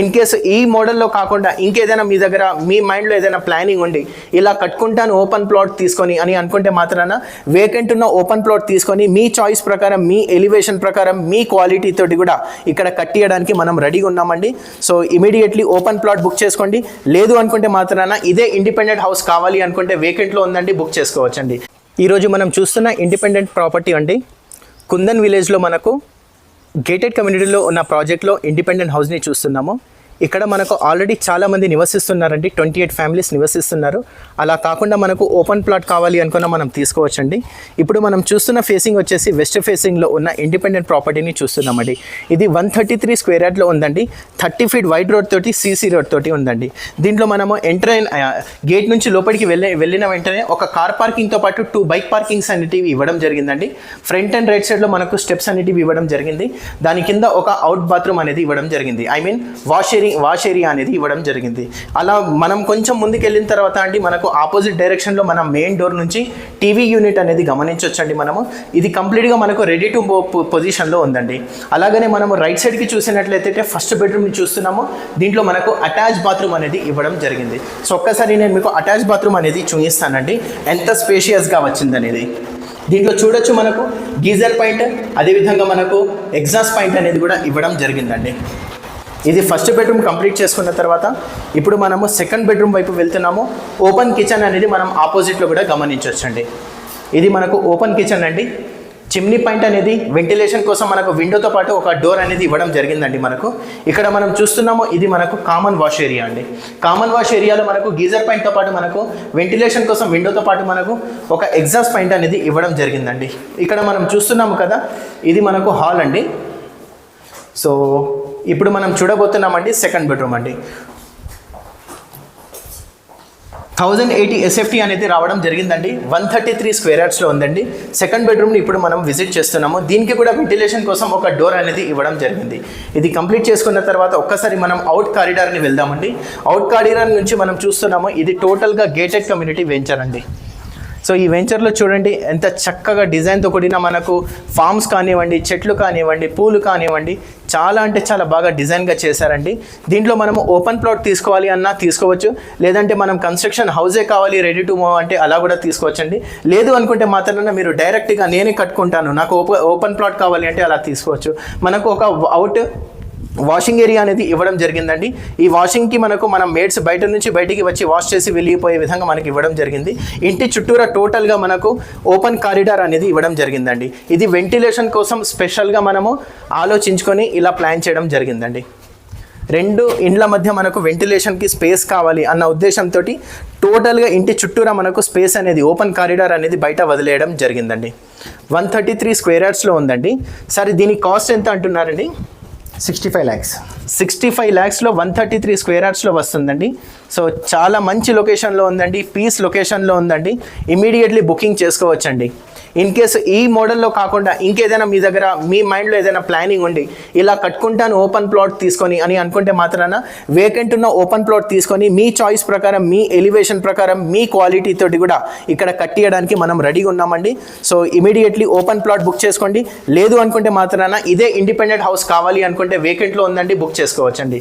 In case ఈ మోడల్లో కాకుండా ఇంకేదైనా మీ దగ్గర మీ మైండ్లో ఏదైనా ప్లానింగ్ ఉండి ఇలా కట్టుకుంటాను ఓపెన్ ప్లాట్ తీసుకొని అని అనుకుంటే మాత్రాన వేకెంట్ ఉన్న ఓపెన్ ప్లాట్ తీసుకొని మీ చాయిస్ ప్రకారం మీ ఎలివేషన్ ప్రకారం మీ క్వాలిటీ తోటి కూడా ఇక్కడ కట్టియడానికి మనం రెడీగా ఉన్నామండి. So immediately open plot book చేసుకోండి. లేదు అనుకుంటే మాత్రాన ఇదే ఇండిపెండెంట్ హౌస్ కావాలి అనుకుంటే వేకెంట్లో ఉందండి బుక్ చేసుకోవచ్చండి. ఈరోజు మనం చూస్తున్న ఇండిపెండెంట్ ప్రాపర్టీ అండి. కుందన్ విలేజ్లో మనకు గేటెడ్ కమ్యూనిటీలో ఉన్న ప్రాజెక్ట్లో ఇండిపెండెంట్ హౌస్ని చూస్తున్నాము. ఇక్కడ మనకు ఆల్రెడీ చాలామంది నివసిస్తున్నారండి. ట్వంటీ ఎయిట్ ఫ్యామిలీస్ నివసిస్తున్నారు. అలా కాకుండా మనకు ఓపెన్ ప్లాట్ కావాలి అనుకున్న మనం తీసుకోవచ్చండి. ఇప్పుడు మనం చూస్తున్న ఫేసింగ్ వచ్చేసి వెస్ట్ ఫేసింగ్లో ఉన్న ఇండిపెండెంట్ ప్రాపర్టీని చూస్తున్నామండి. ఇది వన్ థర్టీ త్రీ స్క్వేర్ యార్డ్లో ఉందండి. థర్టీ ఫీట్ వైడ్ రోడ్ తోటి సీసీ రోడ్ తోటి ఉందండి. దీంట్లో మనము ఎంటర్ అయిన గేట్ నుంచి లోపలికి వెళ్ళే వెళ్ళిన వెంటనే ఒక కార్ పార్కింగ్తో పాటు టూ బైక్ పార్కింగ్స్ అనేటివి ఇవ్వడం జరిగిందండి. ఫ్రంట్ అండ్ రైట్ సైడ్లో మనకు స్టెప్స్ అనేటివి ఇవ్వడం జరిగింది. దాని కింద ఒక అవుట్ బాత్రూమ్ అనేది ఇవ్వడం జరిగింది. I mean wash area wash area అనేది ఇవ్వడం జరిగింది. అలా మనం కొంచెం ముందుకు వెళ్ళిన తర్వాత అండి మనకు ఆపోజిట్ డైరెక్షన్లో మన మెయిన్ డోర్ నుంచి టీవీ యూనిట్ అనేది గమనించవచ్చండి మనము. ఇది కంప్లీట్గా మనకు రెడీ టు పొజిషన్లో ఉందండి. అలాగనే మనము రైట్ సైడ్కి చూసినట్లయితే ఫస్ట్ బెడ్రూమ్ని చూస్తున్నాము. దీంట్లో మనకు అటాచ్ బాత్రూమ్ అనేది ఇవ్వడం జరిగింది. సో ఒక్కసారి నేను మీకు అటాచ్ బాత్రూమ్ అనేది చూపిస్తానండి. ఎంత స్పేషియస్గా వచ్చిందనేది దీంట్లో చూడొచ్చు మనకు గీజర్ పాయింట్ అదేవిధంగా మనకు ఎగ్జాస్ట్ పాయింట్ అనేది కూడా ఇవ్వడం జరిగిందండి. ఇది ఫస్ట్ బెడ్రూమ్ కంప్లీట్ చేసుకున్న తర్వాత ఇప్పుడు మనము సెకండ్ బెడ్రూమ్ వైపు వెళ్తున్నాము. ఓపెన్ కిచెన్ అనేది మనం ఆపోజిట్లో కూడా గమనించవచ్చండి. ఇది మనకు ఓపెన్ కిచెన్ అండి. చిమ్నీ పాయింట్ అనేది వెంటిలేషన్ కోసం మనకు విండోతో పాటు ఒక డోర్ అనేది ఇవ్వడం జరిగిందండి మనకు. ఇక్కడ మనం చూస్తున్నాము ఇది మనకు కామన్ వాష్ ఏరియా అండి. కామన్ వాష్ ఏరియాలో మనకు గీజర్ పాయింట్తో పాటు మనకు వెంటిలేషన్ కోసం విండోతో పాటు మనకు ఒక ఎగ్జాస్ట్ పాయింట్ అనేది ఇవ్వడం జరిగిందండి. ఇక్కడ మనం చూస్తున్నాము కదా ఇది మనకు హాల్ అండి. సో ఇప్పుడు మనం చూడబోతున్నామండి సెకండ్ బెడ్రూమ్ అండి. థౌజండ్ ఎయిటీ ఎస్ఎఫ్టీ అనేది రావడం జరిగిందండి. వన్ థర్టీ త్రీ స్క్వేర్ యార్డ్స్లో ఉందండి. సెకండ్ బెడ్రూమ్ని ఇప్పుడు మనం విజిట్ చేస్తున్నాము. దీనికి కూడా వెంటిలేషన్ కోసం ఒక డోర్ అనేది ఇవ్వడం జరిగింది. ఇది కంప్లీట్ చేసుకున్న తర్వాత ఒక్కసారి మనం అవుట్ కారిడార్ని వెళ్దామండి. అవుట్ కారిడార్ నుంచి మనం చూస్తున్నాము ఇది టోటల్గా గేటెడ్ కమ్యూనిటీ వెంచర్ అండి. సో ఈ వెంచర్లో చూడండి ఎంత చక్కగా డిజైన్తో కూడిన మనకు ఫామ్స్ కానివ్వండి చెట్లు కానివ్వండి పూలు కానివ్వండి చాలా అంటే చాలా బాగా డిజైన్గా చేశారండి. దీంట్లో మనము ఓపెన్ ప్లాట్ తీసుకోవాలి అన్నా తీసుకోవచ్చు. లేదంటే మనం కన్స్ట్రక్షన్ హౌసే కావాలి రెడీ టు మూవ్ అంటే అలా కూడా తీసుకోవచ్చండి. లేదు అనుకుంటే మాత్రమే మీరు డైరెక్ట్గా నేనే కట్టుకుంటాను. నాకు ఓపెన్ ఓపెన్ ప్లాట్ కావాలి అంటే అలా తీసుకోవచ్చు. మనకు ఒక అవుట్ వాషింగ్ ఏరియా అనేది ఇవ్వడం జరిగిందండి. ఈ వాషింగ్కి మనకు మనం మేడ్స్ బయట నుంచి బయటికి వచ్చి వాష్ చేసి వెళ్ళిపోయే విధంగా మనకి ఇవ్వడం జరిగింది. ఇంటి చుట్టూరా టోటల్గా మనకు ఓపెన్ కారిడార్ అనేది ఇవ్వడం జరిగిందండి. ఇది వెంటిలేషన్ కోసం స్పెషల్గా మనము ఆలోచించుకొని ఇలా ప్లాన్ చేయడం జరిగిందండి. రెండు ఇండ్ల మధ్య మనకు వెంటిలేషన్కి స్పేస్ కావాలి అన్న ఉద్దేశంతో టోటల్గా ఇంటి చుట్టూరా మనకు స్పేస్ అనేది ఓపెన్ కారిడార్ అనేది బయట వదిలేయడం జరిగిందండి. వన్ థర్టీ త్రీ స్క్వేర్ యార్డ్స్లో ఉందండి. సరే దీని కాస్ట్ ఎంత అంటున్నారండి? Sixty five lakhs sixty five ల్యాక్స్లో one thirty three square యార్డ్స్లో వస్తుందండి. సో చాలా మంచి లొకేషన్లో ఉందండి పీస్ లొకేషన్లో ఉందండి. ఇమీడియట్లీ బుకింగ్ చేసుకోవచ్చండి. ఇన్ కేసు ఈ మోడల్లో కాకుండా ఇంకేదైనా మీ దగ్గర మీ మైండ్లో ఏదైనా ప్లానింగ్ ఉండి ఇలా కట్టుకుంటాను ఓపెన్ ప్లాట్ తీసుకొని అని అనుకుంటే మాత్రాన వేకెంట్ ఉన్న ఓపెన్ ప్లాట్ తీసుకొని మీ చాయిస్ ప్రకారం మీ ఎలివేషన్ ప్రకారం మీ క్వాలిటీ తోటి కూడా ఇక్కడ కట్టియడానికి మనం రెడీగా ఉన్నామండి. So immediately open plot book చేసుకోండి. లేదు అనుకుంటే మాత్రాన ఇదే ఇండిపెండెంట్ హౌస్ కావాలి అనుకుంటే వేకెంట్లో ఉందండి బుక్ చేసుకోవచ్చండి.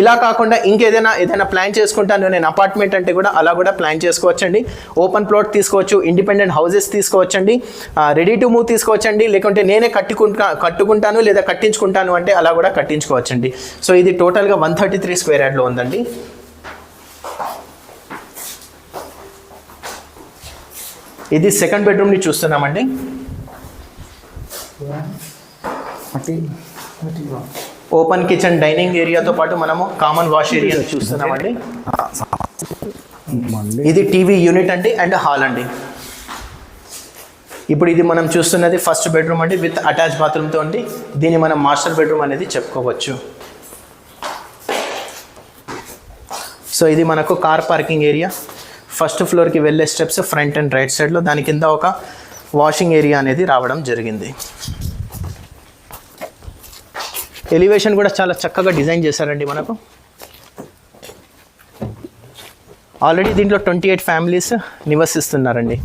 ఇలా కాకుండా ఇంకేదైనా ఏదైనా ప్లాన్ చేసుకుంటాను నేను అపార్ట్మెంట్ అంటే కూడా అలా కూడా ప్లాన్ చేసుకోవచ్చండి. ఓపెన్ ప్లాట్ తీసుకోవచ్చు ఇండిపెండెంట్ హౌసెస్ తీసుకోవచ్చండి. రెడీ టు మూవ్ తీసుకోవచ్చండి. లేకుంటే నేనే కట్టుకుంటా కట్టుకుంటాను లేదా కట్టించుకుంటాను అంటే అలా కూడా కట్టించుకోవచ్చండి. సో ఇది టోటల్గా వన్ థర్టీ త్రీ స్క్వేర్ యార్డ్లో ఉందండి. ఇది సెకండ్ బెడ్రూమ్ని చూస్తున్నామండి. ఓపెన్ కిచెన్ డైనింగ్ ఏరియాతో పాటు మనము కామన్ వాష్ ఏరియా చూస్తున్నామండి. ఇది టీవీ యూనిట్ అండి అండ్ హాల్ అండి. ఇప్పుడు ఇది మనం చూస్తున్నది ఫస్ట్ బెడ్రూమ్ అండి విత్ అటాచ్ బాత్రూమ్తో అండి. దీన్ని మనం మాస్టర్ బెడ్రూమ్ అనేది చెప్పుకోవచ్చు. సో ఇది మనకు కార్ పార్కింగ్ ఏరియా ఫస్ట్ ఫ్లోర్కి వెళ్ళే స్టెప్స్ ఫ్రంట్ అండ్ రైట్ సైడ్లో దాని కింద ఒక వాషింగ్ ఏరియా అనేది రావడం జరిగింది. ఎలివేషన్ కూడా చాలా చక్కగా డిజైన్ చేశారండి మనకు. ఆల్రెడీ దీంట్లో ట్వంటీ ఎయిట్ ఫ్యామిలీస్ నివసిస్తున్నారండి.